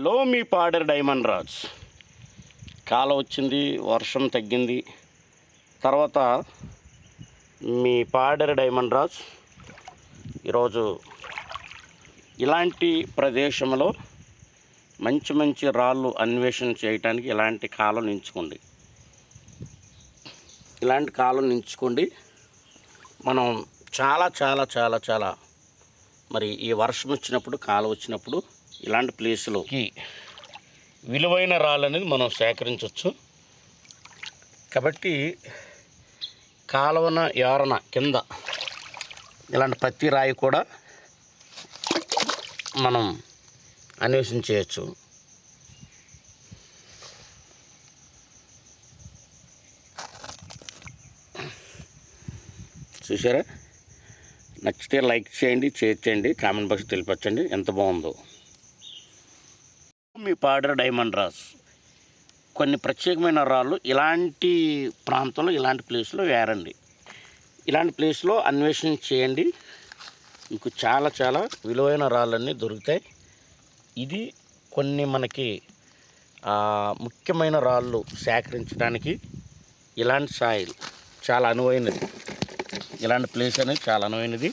Hello మీ పాడర్ diamond Raj. కాలం వచ్చింది వర్షం తగ్గింది. తర్వాత మీ పాడర్ డైమండ్ రాజ్. ఈరోజు ఇలాంటి ప్రదేశంలో మంచి మంచి రాళ్ళు అన్వేషణ చేయటానికి ఇలాంటి కాలం ఎంచుకోండి ఇలాంటి కాలం ఎంచుకోండి మనం చాలా చాలా చాలా చాలా మరి ఈ వర్షం వచ్చినప్పుడు కాలం వచ్చినప్పుడు ఇలాంటి ప్లేసులోకి విలువైన రాళ్ళు అనేది మనం సేకరించవచ్చు కాబట్టి కాలువన యారన కింద ఇలాంటి పత్తి రాయి కూడా మనం అన్వేషణ చేయొచ్చు. చూసారా? నచ్చితే లైక్ చేయండి షేర్ చేయండి కామెంట్ బాక్స్ తెలిపచ్చండి. ఎంత బాగుందో. మీ పాడర్ డైమండ్ రాస్ కొన్ని ప్రత్యేకమైన రాళ్ళు ఇలాంటి ప్రాంతంలో ఇలాంటి ప్లేస్లో వేరండి. ఇలాంటి ప్లేస్లో అన్వేషణ చేయండి. మీకు చాలా చాలా విలువైన రాళ్ళన్నీ దొరుకుతాయి. ఇది కొన్ని మనకి ముఖ్యమైన రాళ్ళు సేకరించడానికి ఇలాంటి సాయిల్ చాలా అనువైనది. ఇలాంటి ప్లేస్ అనేది చాలా అనువైనది.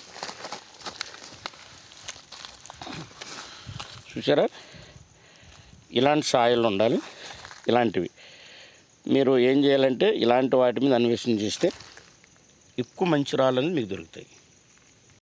చూసారా ఇలాంటి సాయిల్ ఉండాలి. ఇలాంటివి. మీరు ఏం చేయాలంటే ఇలాంటి వాటి మీద అన్వేషణ చేస్తే ఎక్కువ మంచి రాళ్ళు అనేది మీకు దొరుకుతాయి.